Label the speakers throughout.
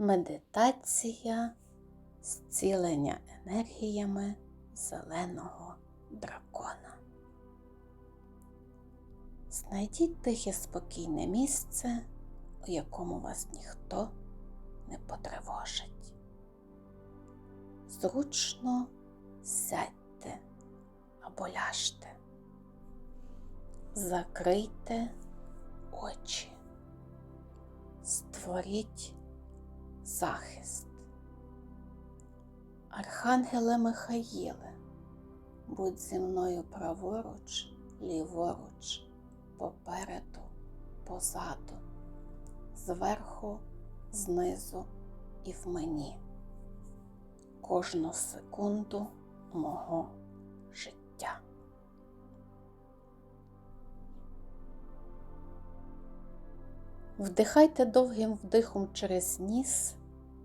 Speaker 1: Медитація зцілення енергіями зеленого дракона. Знайдіть тихе спокійне місце, у якому вас ніхто не потривожить. Зручно сядьте або ляжте. Закрийте очі. Створіть захист. Архангеле Михаїле, будь зі мною праворуч, ліворуч, попереду, позаду, зверху, знизу і в мені. Кожну секунду мого життя. Вдихайте довгим вдихом через ніс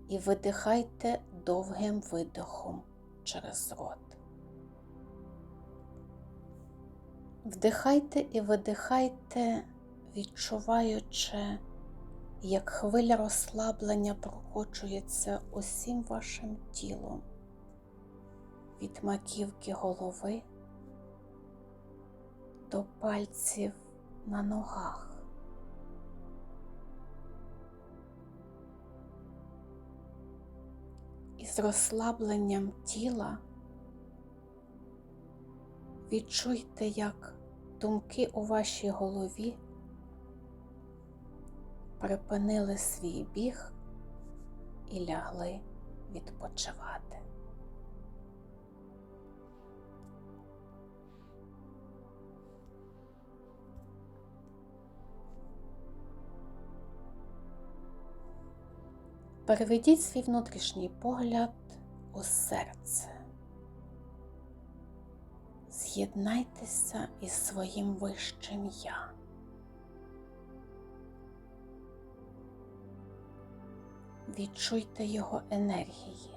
Speaker 1: і видихайте довгим видихом через рот. Вдихайте і видихайте, відчуваючи, як хвиля розслаблення прокочується усім вашим тілом від маківки голови до пальців на ногах. І з розслабленням тіла відчуйте, як думки у вашій голові припинили свій біг і лягли відпочивати. Переведіть свій внутрішній погляд у серце. З'єднайтеся із своїм вищим я. Відчуйте його енергії.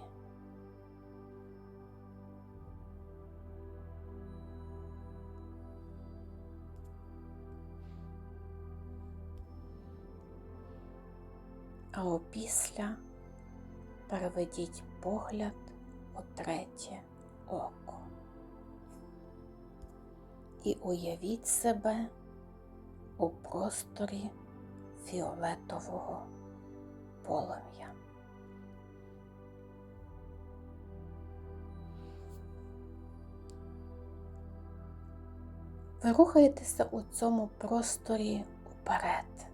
Speaker 1: А опісля переведіть погляд у третє око і уявіть себе у просторі фіолетового полум'я. Ви рухаєтеся у цьому просторі уперед.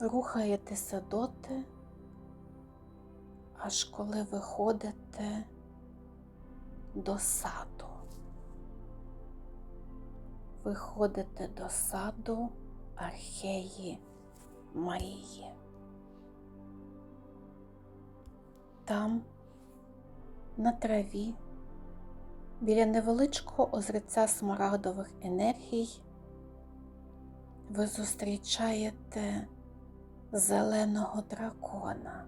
Speaker 1: Рухаєтеся доти, аж коли виходите до саду. Виходите до саду Археї Марії. Там, на траві, біля невеличкого озриця смарагдових енергій, ви зустрічаєте зеленого дракона.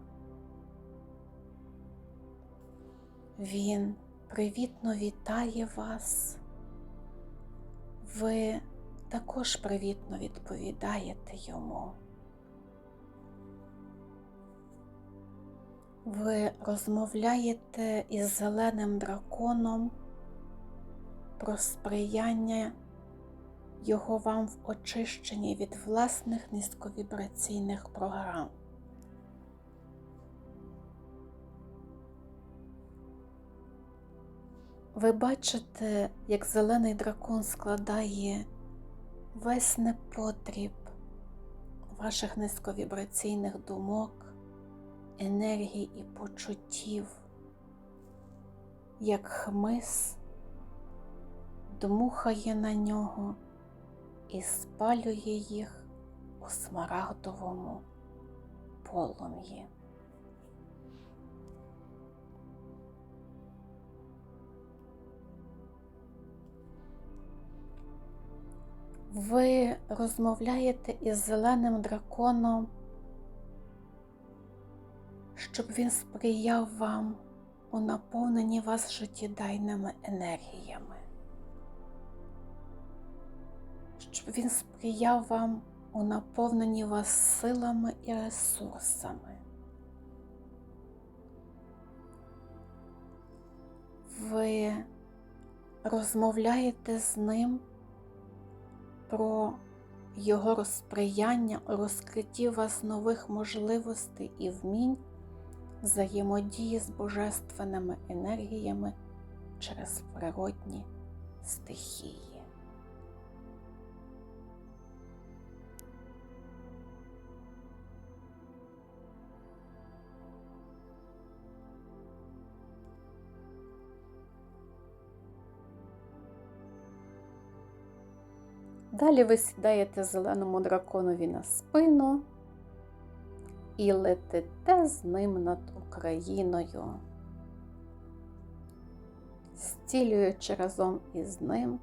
Speaker 1: Він привітно вітає вас. Ви також привітно відповідаєте йому. Ви розмовляєте із зеленим драконом про сприяння його вам в очищенні від власних низьковібраційних програм. Ви бачите, як зелений дракон складає весь непотріб ваших низьковібраційних думок, енергій і почуттів, як хмиз дмухає на нього і спалює їх у смарагдовому полум'ї. Ви розмовляєте із зеленим драконом, щоб він сприяв вам у наповненні вас життєдайними енергіями, щоб він сприяв вам у наповненні вас силами і ресурсами. Ви розмовляєте з ним про його розприяння розкритті вас нових можливостей і вмінь взаємодії з божественними енергіями через природні стихії. Далі ви сідаєте зеленому драконові на спину і летите з ним над Україною, зцілюючи разом із ним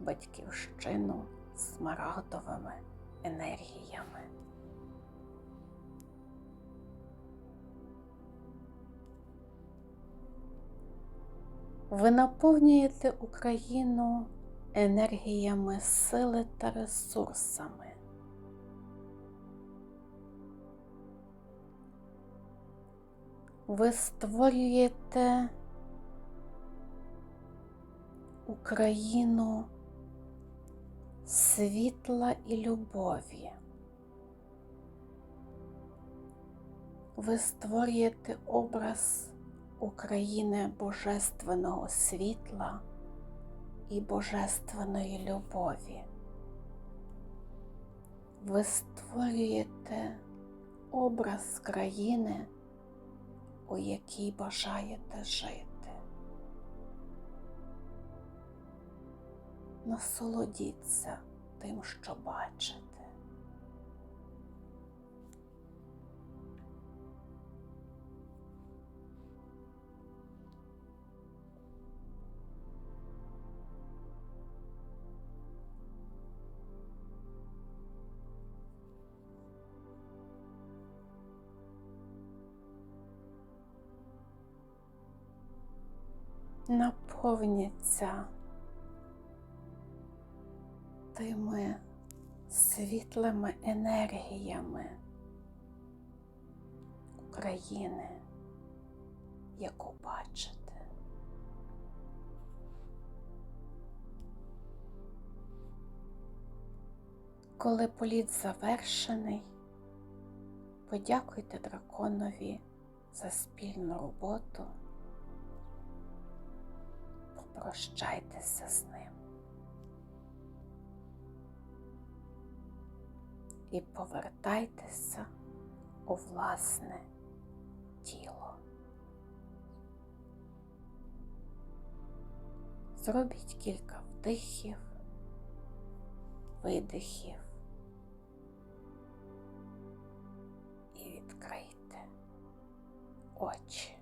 Speaker 1: батьківщину смарагдовими енергіями. Ви наповнюєте Україну енергіями сили та ресурсами. Ви створюєте Україну світла і любові. Ви створюєте образ України Божественного світла і божественної любові. Ви створюєте образ країни, у якій бажаєте жити. Насолодіться тим, що бачите. Наповняться тими світлими енергіями України, яку бачите. Коли політ завершений, подякуйте драконові за спільну роботу прощайтеся з ним і повертайтеся у власне тіло. Зробіть кілька вдихів, видихів і відкрийте очі.